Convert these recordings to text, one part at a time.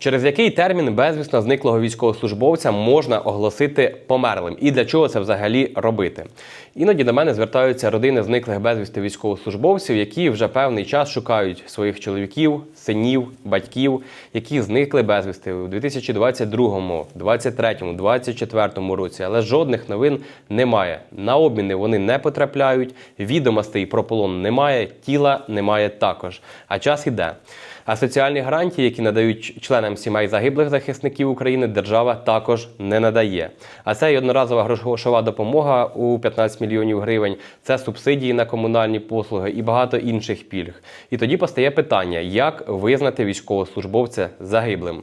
Через який термін безвісно зниклого військовослужбовця можна оголосити померлим, і для чого це взагалі робити? Іноді до мене звертаються родини зниклих безвісти військовослужбовців, які вже певний час шукають своїх чоловіків, синів, батьків, які зникли безвісти у 2022, 2023, 2024 році. Але жодних новин немає. На обміни вони не потрапляють, відомостей про полон немає, тіла немає також. А час іде. А соціальні гарантії, які надають членам сімей загиблих захисників України, держава також не надає. А це і одноразова грошова допомога у 15 мільйонів гривень, це субсидії на комунальні послуги і багато інших пільг. І тоді постає питання, як визнати військовослужбовця загиблим.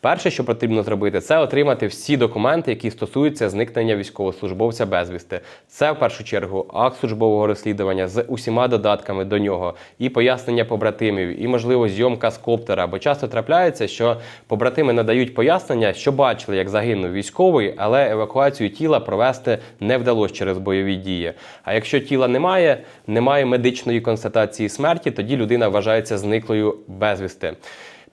Перше, що потрібно зробити, це отримати всі документи, які стосуються зникнення військовослужбовця безвісти. Це в першу чергу акт службового розслідування з усіма додатками до нього, і пояснення побратимів, і можливо зйомка з коптера. Бо часто трапляється, що побратими надають пояснення, що бачили, як загинув військовий, але евакуацію тіла провести не вдалося через бойові дії. А якщо тіла немає, немає медичної констатації смерті, тоді людина вважається зниклою безвісти.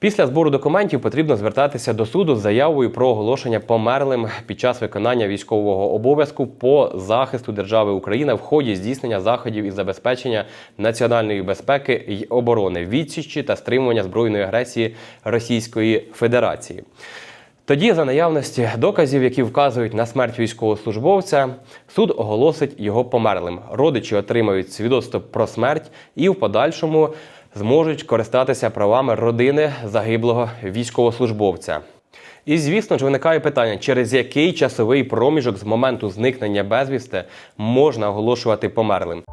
Після збору документів потрібно звертатися до суду з заявою про оголошення померлим під час виконання військового обов'язку по захисту держави Україна в ході здійснення заходів із забезпечення національної безпеки й оборони, відсічі та стримування збройної агресії Російської Федерації. Тоді, за наявності доказів, які вказують на смерть військовослужбовця, суд оголосить його померлим. Родичі отримають свідоцтво про смерть і в подальшому зможуть користатися правами родини загиблого військовослужбовця. І звісно ж виникає питання, через який часовий проміжок з моменту зникнення безвісти можна оголошувати померлим.